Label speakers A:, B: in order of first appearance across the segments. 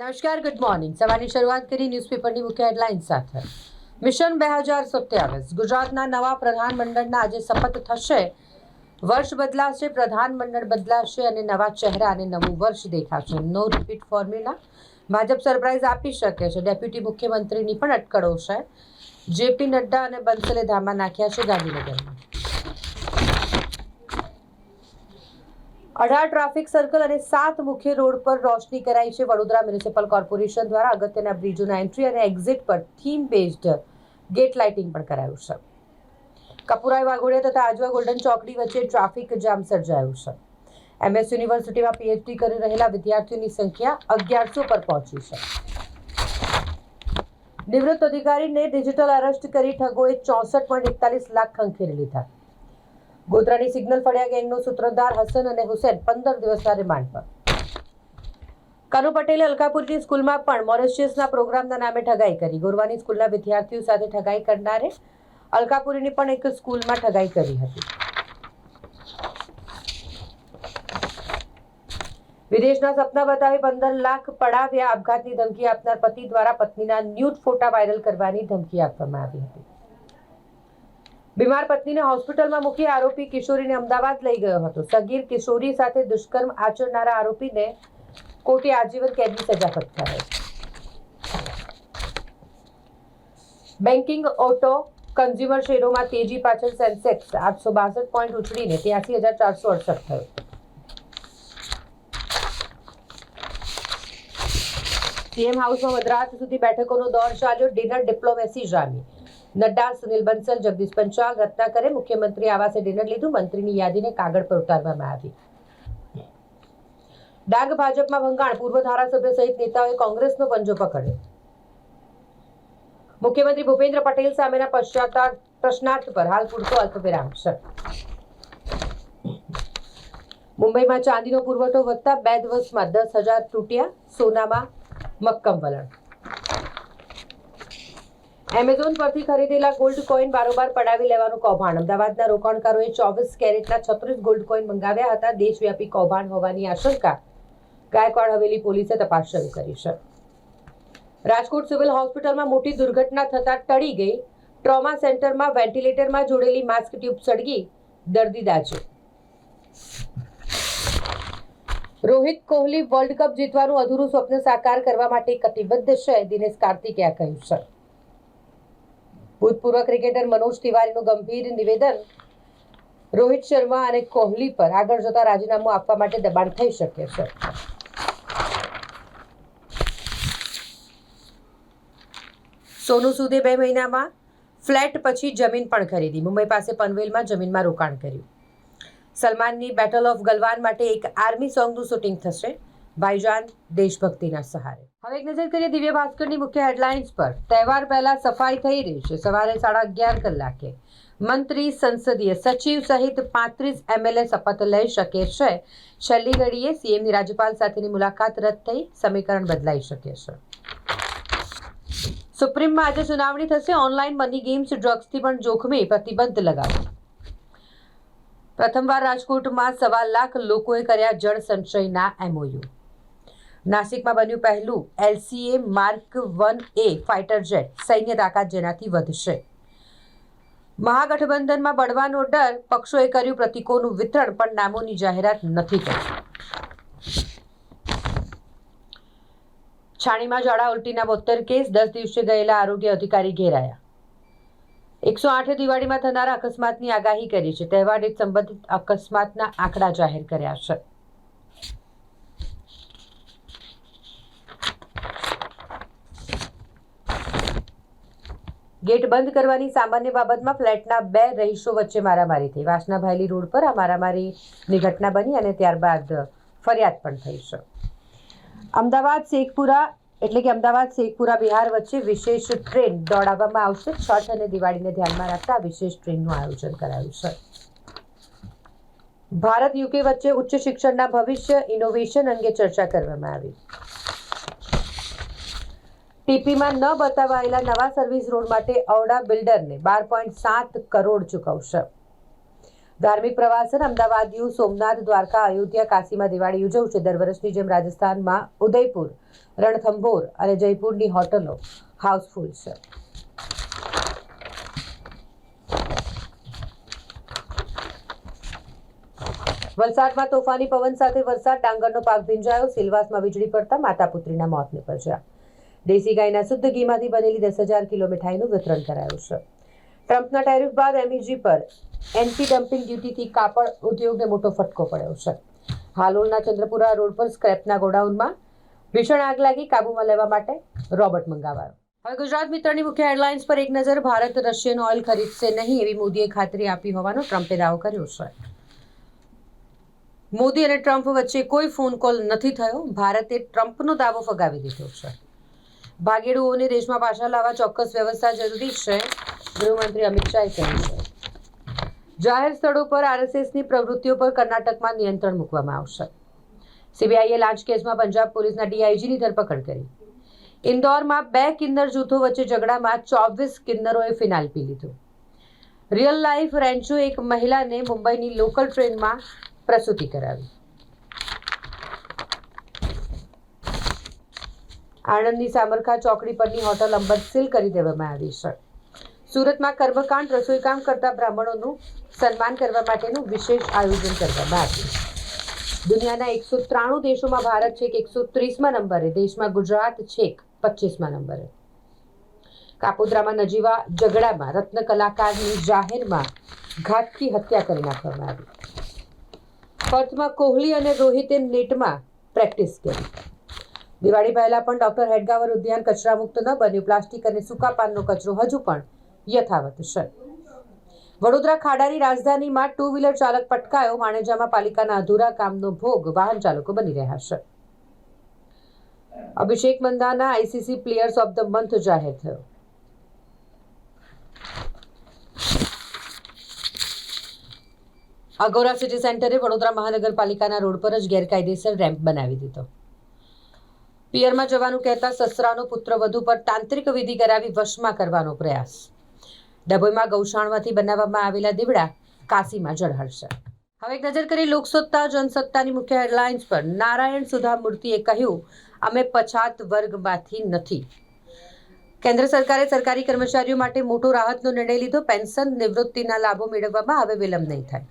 A: નમસ્કાર good morning સવારની શરૂઆત કરી ન્યૂઝપેપરની મુખ્ય હેડલાઇન સાથે. મિશન બે હજાર સત્યાવીસ, ગુજરાતના નવા પ્રધાનમંડળના આજે શપથ થશે. વર્ષ બદલાશે, પ્રધાનમંડળ બદલાશે અને નવા ચહેરા અને નવું વર્ષ દેખાશે. No repeat formula Bhajap surprise આપી શકે છે. ડેપ્યુટી મુખ્યમંત્રીની પણ અટકળો છે. જેપી નડ્ડા અને બંસલે ધામા નાખ્યા છે ગાંધીનગરમાં. અઢાર ટ્રાફિક સર્કલ અને સાત મુખ્ય રોડ પર રોશની કરાઈ છે. વડોદરા મ્યુનિસિપલ કોર્પોરેશન દ્વારા અગત્યના બ્રિજોના એન્ટ્રી અને એક્ઝિટ પર થીમ બેઝડ ગેટ લાઇટિંગ પણ કરાયું છે. કપુરાઈ, વાઘોડિયા તથા આજવા ગોલ્ડન ચોકડી વચ્ચે ટ્રાફિક જામ સર્જાયું છે. એમએસ યુનિવર્સિટીમાં પીએચડી કરી રહેલા વિદ્યાર્થીઓની સંખ્યા અગિયારસો પર પહોંચી છે. નિવૃત્ત અધિકારીને ડિજિટલ અરેસ્ટ કરી ઠગોએ ચોસઠ પોઈન્ટ એકતાલીસ લાખ ખંખેરી લીધા. ગોધરાની સિગ્નલ ફળિયા ગેંગનો સૂત્રધાર હસન અને હુસેન પંદર દિવસના રિમાન્ડ પર. કનુ પટેલે અલકાપુરની સ્કૂલમાં પણ મોરેશિયસના પ્રોગ્રામના નામે ઠગાઈ કરી. ગોરવાની સ્કૂલના વિદ્યાર્થીઓ સાથે ઠગાઈ કરનારે અલકાપુરીની પણ એક સ્કૂલમાં ઠગાઈ કરી હતી. વિદેશના સપના બતાવી પંદર લાખ પડાવ્યા આપઘાતની ધમકી આપનાર પતિ દ્વારા પત્નીના ન્યૂડ ફોટા વાયરલ કરવાની ધમકી આપવામાં આવી હતી. બીમાર પત્નીને હોસ્પિટલમાં મૂકી આરોપી કિશોરીને અમદાવાદ લઈ ગયો હતો. સગીર કિશોરી સાથે દુષ્કર્મ આચરનારા આરોપીને કોર્ટે આજીવન કેદની સજા ફટકારાઈ બેન્કિંગ ઓટો કન્ઝ્યુમર શેરોમાં તેજી પાછળ સેન્સેક્સ આઠસો બાસઠ પોઈન્ટ ઉછળીને ત્યાસી હજાર ચારસો અડસઠ થયો. સીએમ હાઉસમાં મધરાત સુધી બેઠકોનો દોર ચાલ્યો, ડિનર ડિપ્લોમેસી જામી નડ્ડા, સુનિલ બંસલ, જગદીશ પંચાલ રત્નાકરે મુખ્યમંત્રી આવાસે ડિનર લીધું, મંત્રીની યાદીને કાગળ પર ઉતારવામાં આવી. ડાંગ ભાજપમાં ભંગાણ, પૂર્વ ધારાસભ્ય સહિત નેતાઓએ કોંગ્રેસનો પંજો પકડ્યો. મુખ્યમંત્રી ભૂપેન્દ્ર પટેલ સામેના પશ્ચાતાપ પ્રશ્નાર્થ પર હાલ પૂરતો અલ્પવિરામ છે. મુંબઈમાં ચાંદીનો પુરવઠો વધતા બે દિવસમાં દસ હજાર તૂટ્યા, સોનામાં મક્કમ વલણ એમેઝોન પરથી ખરીદેલા ગોલ્ડ કોઈન બારોબાર પડાવી લેવાનું કૌભાંડ. અમદાવાદના રોકાણકારોએ ચોવીસ કેરેટના છત્રીસ ગોલ્ડ કોઈન મંગાવ્યા હતા. દેશવ્યાપી કૌભાંડ હોવાની આશંકા. ગાયકવાડ હવેલી પોલીસે તપાસ શરૂ કરી છે. રાજકોટ સિવિલ હોસ્પિટલમાં મોટી દુર્ઘટના થતા ટળી ગઈ. ટ્રોમા સેન્ટરમાં વેન્ટિલેટરમાં જોડેલી માસ્ક ટ્યુબ સળગી. દર્દી દાજે. રોહિત કોહલી વર્લ્ડ કપ જીતવાનું અધૂરું સ્વપ્ન સાકાર કરવા માટે કટિબદ્ધ છે, દિનેશ કાર્તિકે આ કહ્યું છે. ભૂતપૂર્વ ક્રિકેટર મનોજ તિવારીનું ગંભીર નિવેદન? રોહિત શર્મા અને કોહલી પર આગળ જતા રાજીનામું આપવા માટે દબાણ થઈ શકે છે. સોનુ સૂદે બે મહિનામાં ફ્લેટ પછી જમીન પણ ખરીદી. મુંબઈ પાસે પનવેલમાં જમીનમાં રોકાણ કર્યું. સલમાનની બેટલ ઓફ ગલવાન માટે એક આર્મી સોંગનું શૂટિંગ થશે. ભાઈજાન દેશભક્તિના સહારે. હવે એક નજર કરીએ દિવ્ય ભાસ્કરની મુખ્ય હેડલાઇન્સ પર. તહેવાર પહેલા સફાઈ થઈ રહી છે. સવારે સાડા અગિયાર કલાકે મંત્રી, સંસદીય સચિવ સહિત પાંત્રીસ એમએલએ શપથ લઈ શકે છે. છેલ્લી ઘડીએ સીએમની રાજ્યપાલ સાથેની મુલાકાત રદ થઈ. સમીકરણ બદલાઈ શકે છે. સુપ્રીમમાં આજે સુનાવણી થશે. ઓનલાઈન મની ગેમ્સ, ડ્રગ્સથી પણ જોખમી પ્રતિબંધ લગાવ્યો. પ્રથમવાર રાજકોટમાં સવા લાખ લોકોએ કર્યા જળ સંચયના એમઓયુ નાસિકમાં બન્યું પહેલું LCA mark one A fighter jet. સૈન્ય તાકાત જેનાથી વધશે. મહાગઠબંધનમાં બળવાનો ડર પક્ષોએ કર્યું પ્રતિકોનું વિતરણ, પણ નામોની જાહેરાત નથી કરી છાણીમાં ઝાડા ઉલટીના બોતેર કેસ, દસ દિવસે ગયેલા આરોગ્ય અધિકારી ઘેરાયા. એકસો આઠે દિવાળીમાં થનારા અકસ્માતની આગાહી કરી છે. તહેવારે સંબંધિત અકસ્માતના આંકડા જાહેર કર્યા છે. ગેટ બંધ કરવાની સામાન્ય બાબતમાં ફ્લેટના બે રહીશો વચ્ચે મારામારી થઈ. વાસનાભાયલી રોડ પર આ મારામારીની ઘટના બની અને ત્યારબાદ ફરિયાદ પણ થઈ છે. અમદાવાદ શેખપુરા એટલે કે અમદાવાદ શેખપુરા બિહાર વચ્ચે વિશેષ ટ્રેન દોડાવવામાં આવશે. છઠ અને દિવાળીને ધ્યાનમાં રાખતા વિશેષ ટ્રેનનું આયોજન કરાયું છે. ભારત યુકે વચ્ચે ઉચ્ચ શિક્ષણના ભવિષ્ય ઇનોવેશન અંગે ચર્ચા કરવામાં આવી. ટીપીમાં ન બતાવાયેલા નવા સર્વિસ રોડ માટે ઔડા બિલ્ડરને બાર પોઈન્ટ સાત કરોડ ચૂકવશે. ધાર્મિક પ્રવાસન અમદાવાદીઓ સોમનાથ દ્વારકા અયોધ્યા કાશીમાં દિવાળી ઉજવશે. દર વર્ષની જેમ રાજસ્થાનમાં ઉદયપુર, રણથંભોર અને જયપુરની હોટલો હાઉસફુલ છે. વલસાડમાં તોફાની પવન સાથે વરસાદ, ડાંગરનો પાક ભીંજાયો. સિલવાસમાં વીજળી પડતા માતા પુત્રીના મોત નીપજ્યા. દેશી ગાયના શુદ્ધ ઘીમાંથી બનેલી દસ હજાર કિલો મીઠાઈનું વિતરણ કરાયું છે. ટ્રમ્પના ટેરિફ બાદ એમઈજી પર એન્ટી ડમ્પિંગ ડ્યુટીથી કાપડ ઉદ્યોગને મોટો ફટકો પડ્યો છે. હાલોલના ચંદ્રપુરા રોડ પર સ્ક્રેપના ગોડાઉનમાં ભીષણ આગ લાગી, કાબૂમાં લેવા માટે રોબોટ મંગાવાયો. હવે ગુજરાત મિત્રની મુખ્ય હેડલાઇન્સ પર એક નજર, ભારત રશિયન ઓઇલ ખરીદશે નહીં એવી મોદીએ ખાતરી આપી હોવાનો ટ્રમ્પે દાવો કર્યો છે. મોદી અને ટ્રમ્પ વચ્ચે કોઈ ફોન કોલ નથી થયો, ભારતે ટ્રમ્પનો દાવો ફગાવી દીધો છે. ભાગેડુઓને દેશમાં પાછા લાવવા ચોક્કસ વ્યવસ્થા જરૂરી છે, ગૃહમંત્રી અમિત શાહે કહ્યું છે. જાહેર સ્થળો પર આરએસએસની પ્રવૃત્તિઓ પર કર્ણાટકમાં નિયંત્રણ મૂકવામાં આવશે. સીબીઆઈએ લાંચ કેસમાં પંજાબ પોલીસના ડીઆઈજીની ધરપકડ કરી. ઇન્દોરમાં બે કિન્નર જૂથો વચ્ચે ઝઘડામાં ચોવીસ કિન્નરોએ ફિનાઇલ પી લીધું. રિયલ લાઈફ રેન્ચો એક મહિલાને મુંબઈની લોકલ ટ્રેનમાં પ્રસૂતિ કરાવી. આણંદની સામરખા ચોકડી પરની હોટલ અંબર સીલ કરી દેવામાં આવી છે. સુરતમાં કર્મકાંડ, રસોઈકામ કરતા બ્રાહ્મણોનું સન્માન કરવા માટેનું વિશેષ આયોજન કરવામાં આવ્યું દુનિયાના એકસો ત્રાણું દેશોમાં ભારત છેક, એકસો ત્રીસમાં નંબરે. દેશમાં ગુજરાત છેક પચીસમાં નંબરે. કાપોદ્રામાં નજીવા ઝઘડામાં રત્ન કલાકારની જાહેરમાં ઘાતકી હત્યા કરી નાખવામાં આવી. પર્થમાં કોહલી અને રોહિતે નેટમાં પ્રેક્ટિસ કરી. દિવાળી પહેલા પણ ડોક્ટર હેડગાવર ઉદ્યાન કચરા મુક્ત ન બન્યું. પ્લાસ્ટિક અને સૂકા પાનનો કચરો હજુ પણ યથાવત છે. વડોદરા ખાડાની રાજધાનીમાં ટુ વ્હીલર ચાલક પટકાયો. માણેજામાં પાલિકાના અધૂરા કામનો ભોગ વાહન ચાલકો બની રહ્યા છે. Abhishek Mandhana ICC players of the month જાહેર થયો. અગોરા સિટી સેન્ટરે વડોદરા મહાનગરપાલિકાના રોડ પર જ ગેરકાયદેસર રેમ્પ બનાવી દીધો. પિયરમાં જવાનું કહેતા સસરાનો પુત્ર વધુ પર તાંત્રિક વિધિ કરાવી વશમાં કરવાનો પ્રયાસ. ડભોઈમાં ગૌશાણમાંથી બનાવવામાં આવેલા દીવડા કાશીમાં જળહળશે હવે એક નજર કરી લોકસત્તા, જનસત્તાની મુખ્ય હેડલાઇન્સ પર. નારાયણ સુધા મૂર્તિએ કહ્યું, અમે પછાત વર્ગમાંથી નથી. કેન્દ્ર સરકારે સરકારી કર્મચારીઓ માટે મોટો રાહતનો નિર્ણય લીધો. પેન્શન નિવૃત્તિના લાભો મેળવવામાં હવે વિલંબ નહીં થાય.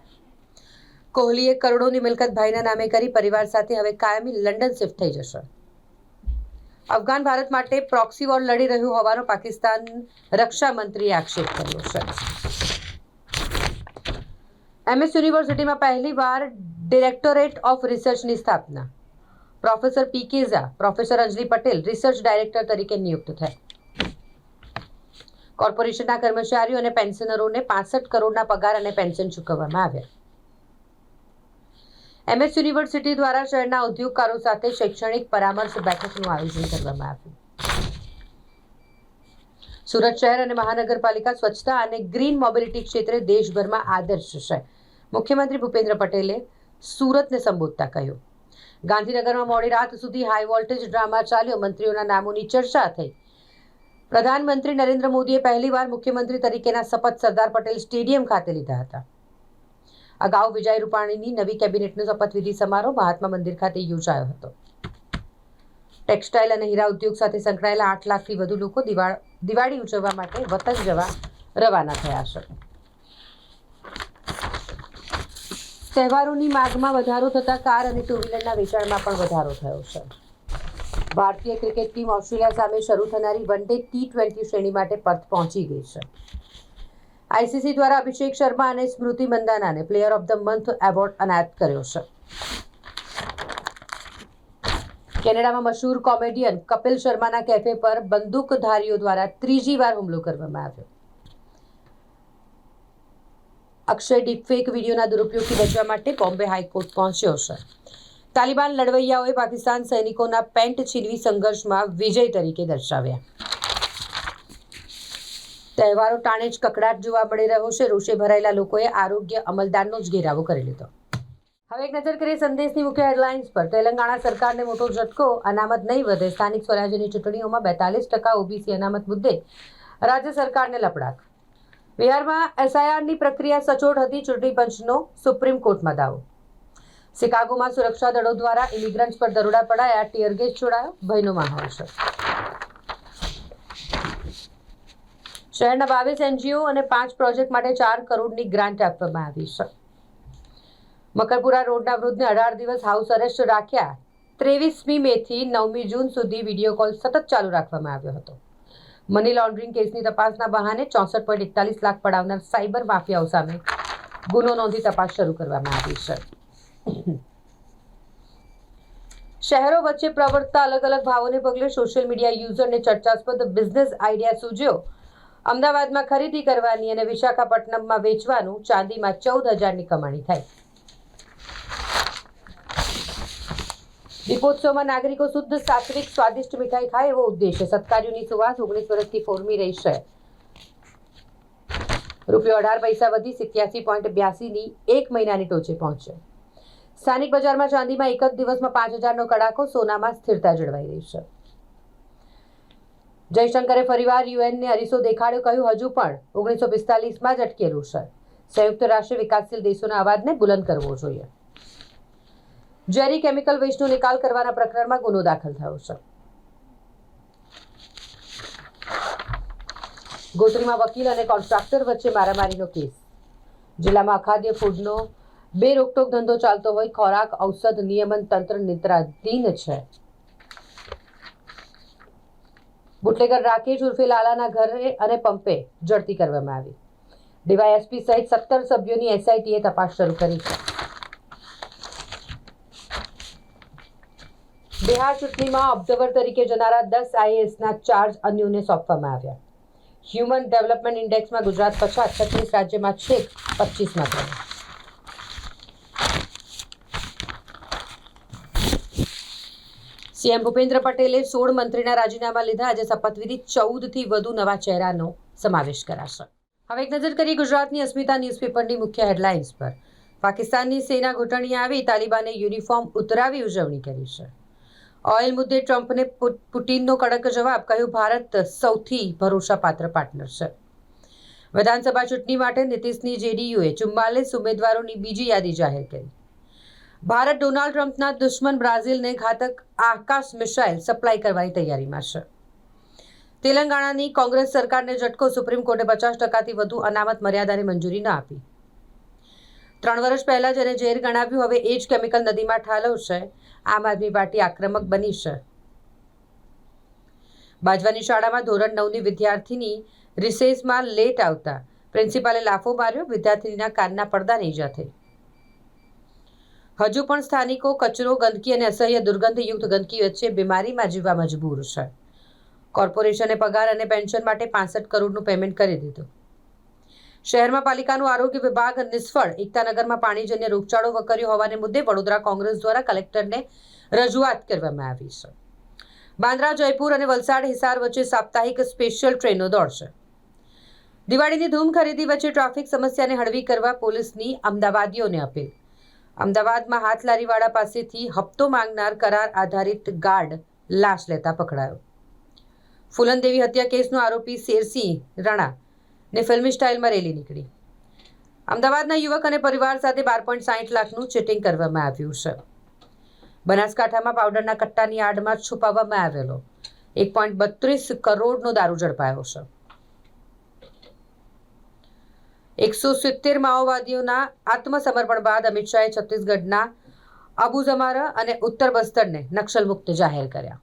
A: કોહલીએ કરોડોની મિલકત ભાઈના નામે કરી પરિવાર સાથે હવે કાયમી લંડન શિફ્ટ થઈ જશે. અફઘાન ભારત માટે પ્રોક્સી વોર લડી રહ્યું હોવાનો પાકિસ્તાન રક્ષા મંત્રીએ આક્ષેપ કર્યો છે. એમએસ યુનિવર્સિટીમાં પહેલીવાર ડિરેક્ટોરેટ ઓફ રિસર્ચની સ્થાપના. Professor P K professor Anjali Patel, research director તરીકે નિયુક્ત થયા. કોર્પોરેશનના કર્મચારીઓ અને પેન્શનરોને પાસઠ કરોડના પગાર અને પેન્શન ચૂકવવામાં આવ્યા. એમએસ યુનિવર્સિટી દ્વારા શહેરના ઉદ્યોગકારો સાથે શૈક્ષણિક પરામર્શ બેઠકનું આયોજન કરવામાં આવ્યું. સુરત શહેર અને મહાનગરપાલિકા સ્વચ્છતા અને ગ્રીન મોબિલિટી ક્ષેત્રે દેશભરમાં આદર્શ છે. મુખ્યમંત્રી ભૂપેન્દ્ર પટેલે સુરતને સંબોધતા કહ્યું. ગાંધીનગરમાં મોડી રાત સુધી હાઈ વોલ્ટેજ ડ્રામા ચાલ્યો. મંત્રીઓના નામોની ચર્ચા થઈ. પ્રધાનમંત્રી નરેન્દ્ર મોદીએ પહેલીવાર મુખ્યમંત્રી તરીકેના શપથ સરદાર પટેલ સ્ટેડિયમ ખાતે લીધા હતા. અગાઉ વિજય રૂપાણીની નવી કેબિનેટનો શપથવિધિ સમારોહ મહાત્મા મંદિર ખાતે યોજાયો હતો. ટેક્સટાઇલ અને હીરા ઉદ્યોગ સાથે સંકળાયેલા આઠ લાખથી વધુ લોકો દિવાળ ઉજવવા માટે વતન જવા રવાના થયા છે. તહેવારોની માગમાં વધારો થતાં કાર અને ટુ વ્હીલરના વેચાણમાં પણ વધારો થયો છે. ભારતીય ક્રિકેટ ટીમ ઓસ્ટ્રેલિયા સામે શરૂ થનારી વન ડે ટી ટ્વેન્ટી શ્રેણી માટે પર્થ પહોંચી ગઈ છે. આઈસીસી દ્વારા અભિષેક શર્મા અને Smriti મંદાનાને player of the month award એનાયત કર્યો છે. કેનેડામાં મશહૂર કોમેડિયન કપિલ શર્માના કેફે પર બંદૂકધારીઓ દ્વારા ત્રીજી વાર હુમલો કરવામાં આવ્યો. અક્ષય ડીપફેક વિડીયોના દુરુપયોગથી બચવા માટે બોમ્બે હાઈકોર્ટ પહોંચ્યો છે. તાલિબાન લડવૈયાઓએ પાકિસ્તાન સૈનિકોના પેન્ટ છીનવી સંઘર્ષમાં વિજય તરીકે દર્શાવ્યા. તહેવારો ટાણે જ કકડાટ જોવા મળી રહ્યો છે. રોષે ભરાયેલા લોકોએ આરોગ્ય અમલદારનો જ ઘેરાવો કરી લીધો. હવે એક નજર કરીએ સંદેશની મુખ્ય હેડલાઇન્સ પર. તેલંગાણા સરકારને મોટો ઝટકો, અનામત નહીં વધે. સ્થાનિક સ્વરાજ્યની ચૂંટણીઓમાં બેતાલીસ ટકા ઓબીસી અનામત મુદ્દે રાજ્ય સરકારને લપડાક બિહારમાં એસઆઈઆરની પ્રક્રિયા સચોટ હતી. ચૂંટણી પંચનો સુપ્રીમ કોર્ટમાં દાવો. શિકાગોમાં સુરક્ષા દળો દ્વારા ઇમિગ્રન્ટ્સ પર દરોડા પડાયા. Tear gas છોડાયો. ભયનો માહોલ છે. શહેરના બાવીસ એનજીઓ અને પાંચ પ્રોજેક્ટ માટે ચાર કરોડની ગ્રાન્ટ આપવામાં આવી છે. મકરપુરા રોડના વૃદ્ધને અઢાર દિવસ હાઉસ અરેસ્ટ રાખ્યા. ત્રેવીસમી મેથી નવમી જૂન સુધી વીડિયો કોલ સતત ચાલુ રાખવામાં આવ્યો હતો. મની લોન્ડરિંગ કેસની તપાસના બહાને ચોસઠ પોઈન્ટ એકતાલીસ લાખ પડાવનાર સાયબર માફિયાઓ સામે ગુનો નોંધી તપાસ શરૂ કરવામાં આવી છે. શહેરો વચ્ચે પ્રવર્તતા અલગ અલગ ભાવોને પગલે સોશિયલ મીડિયા યુઝરને ચર્ચાસ્પદ બિઝનેસ આઈડિયા સૂજ્યો. અમદાવાદમાં ખરીદી કરવાની અને વિશાખાપટ્ટનમમાં વેચવાનું ચાંદીમાં ચૌદ હજારની કમાણી થાય દીપોત્સવમાં નાગરિકો શુદ્ધ, સાત્વિક, સ્વાદિષ્ટ મીઠાઈ ખાય એવો ઉદ્દેશ સત્કાર્યોની સુવાસ ઓગણીસ વર્ષથી ફોરમી રહી છે. રૂપિયો અઢાર પૈસા વધી સિત્યાસી પોઈન્ટ બ્યાસીની એક મહિનાની ટોચે પહોંચશે સ્થાનિક બજારમાં ચાંદીમાં એક જ દિવસમાં પાંચ હજારનો કડાકો સોનામાં સ્થિરતા જળવાઈ રહી છે. જયશંકરે ફરીવાર યુએનને અરીસો દેખાડ્યો, કહ્યું, હજુ પણ ઓગણીસો પિસ્તાલીસમાં જ અટકેલું છે. સંયુક્ત રાષ્ટ્ર વિકાસશીલ દેશોના અવાજને બુલંદ કરવો જોઈએ. ઝેરી કેમિકલ વેસ્ટનો નિકાલ કરવાના પ્રકરણમાં ગુનો દાખલ થયો છે. ગોત્રીમાં વકીલ અને કોન્ટ્રાક્ટર વચ્ચે મારામારીનો કેસ. જિલ્લામાં અખાદ્ય ફૂડનો બે રોકટોક ધંધો ચાલતો હોય, ખોરાક, ઔષધ નિયમન તંત્ર નિદ્રાધીન છે. બુટલેગર રાકેશ ઉર્ફે લાલાના ઘરે અને પંપે ઝડપી કરવામાં આવી. ડીવાયએસપી સહિત સત્તર સભ્યોની એસઆઈટીએ તપાસ શરૂ કરી છે. બિહાર ચૂંટણીમાં ઓબ્ઝર્વર તરીકે જનારા દસ આઈએએસના ચાર્જ અન્યોને સોંપવામાં આવ્યા. હ્યુમન ડેવલપમેન્ટ ઇન્ડેક્સમાં ગુજરાત પછાત છત્રીસ રાજ્યમાં છેક પચીસમાં ક્રમે સીએમ ભૂપેન્દ્ર પટેલે સોળ મંત્રીના રાજીનામા લીધા. આજે શપથવિધિ ચૌદથી વધુ નવા ચહેરાનો સમાવેશ કરાશે. હવે એક નજર કરીએ ગુજરાતની અસ્મિતા ન્યૂઝપેપરની મુખ્ય હેડલાઇન્સ પર. પાકિસ્તાનની સેના ઘૂંટણી આવી, તાલિબાને યુનિફોર્મ ઉતરાવી ઉજવણી કરી છે. ઓઇલ મુદ્દે ટ્રમ્પને પુટિનનો કડક જવાબ, કહ્યું ભારત સૌથી ભરોસાપાત્ર પાર્ટનર છે. વિધાનસભા ચૂંટણી માટે નીતિશની જેડીયુએ ચુમ્માલીસ ઉમેદવારોની બીજી યાદી જાહેર કરી. ભારત ડોનાલ્ડ ટ્રમ્પના દુશ્મન બ્રાઝિલને ઘાતક આકાશ મિસાઇલ સપ્લાય કરવાની તૈયારીમાં છે. તેલંગાણાની કોંગ્રેસ સરકારને ઝટકો સુપ્રીમ કોર્ટે પચાસ ટકાથી વધુ અનામત મર્યાદાને મંજૂરી ન આપી. ત્રણ વર્ષ પહેલાં જેને ઝેર ગણાવ્યું, હવે એ જ કેમિકલ નદીમાં ઠાલવશે આમ આદમી પાર્ટી આક્રમક બની છે. બાજવાની શાળામાં ધોરણ નવની વિદ્યાર્થીની રિસેસમાં લેટ આવતા પ્રિન્સિપાલે લાફો માર્યો, વિદ્યાર્થીનીના કાનના પડદાને ઈજા થઈ. હજુ પણ સ્થાનિકો કચરો ગંદકી અને અસહ્ય દુર્ગંધયુક્ત ગંદકી વચ્ચે બીમારીમાં જીવવા મજબૂર છે. કોર્પોરેશને પગાર અને પેન્શન માટે પાસઠ કરોડનું પેમેન્ટ કરી દીધું. શહેરમાં પાલિકાનું આરોગ્ય વિભાગ નિષ્ફળ. એકતાનગરમાં પાણીજન્ય રોગચાળો વકર્યો હોવાને મુદ્દે વડોદરા કોંગ્રેસ દ્વારા કલેક્ટરને રજૂઆત કરવામાં આવી છે. બાંદ્રા, જયપુર અને વલસાડ હિસાર વચ્ચે સાપ્તાહિક સ્પેશિયલ ટ્રેનો દોડશે દિવાળીની ધૂમ ખરીદી વચ્ચે ટ્રાફિક સમસ્યાને હળવી કરવા પોલીસની અમદાવાદીઓને અપીલ. અમદાવાદમાં હાથ લારીવાળા પાસેથી હપ્તો માંગનાર કરાર આધારિત ગાર્ડ લાશ લેતા પકડાયો. ફૂલનદેવી હત્યા કેસનો આરોપી શેરસિંહ રાણા ને ફિલ્મી સ્ટાઇલમાં રેલી નીકળી. અમદાવાદના યુવક અને પરિવાર સાથે બાર પોઈન્ટ સાહીઠ લાખનું ચીટિંગ કરવામાં આવ્યું છે. બનાસકાંઠામાં પાવડરના કટ્ટાની આડમાં છુપાવવામાં આવેલો એક પોઈન્ટ બત્રીસ કરોડનો દારૂ ઝડપાયો છે. એકસો સિત્તેર માઓવાદીઓના આત્મસમર્પણ બાદ અમિત શાહે છત્તીસગઢના અબુઝમારા અને ઉત્તર બસ્તરને નક્સલમુક્ત જાહેર કર્યા.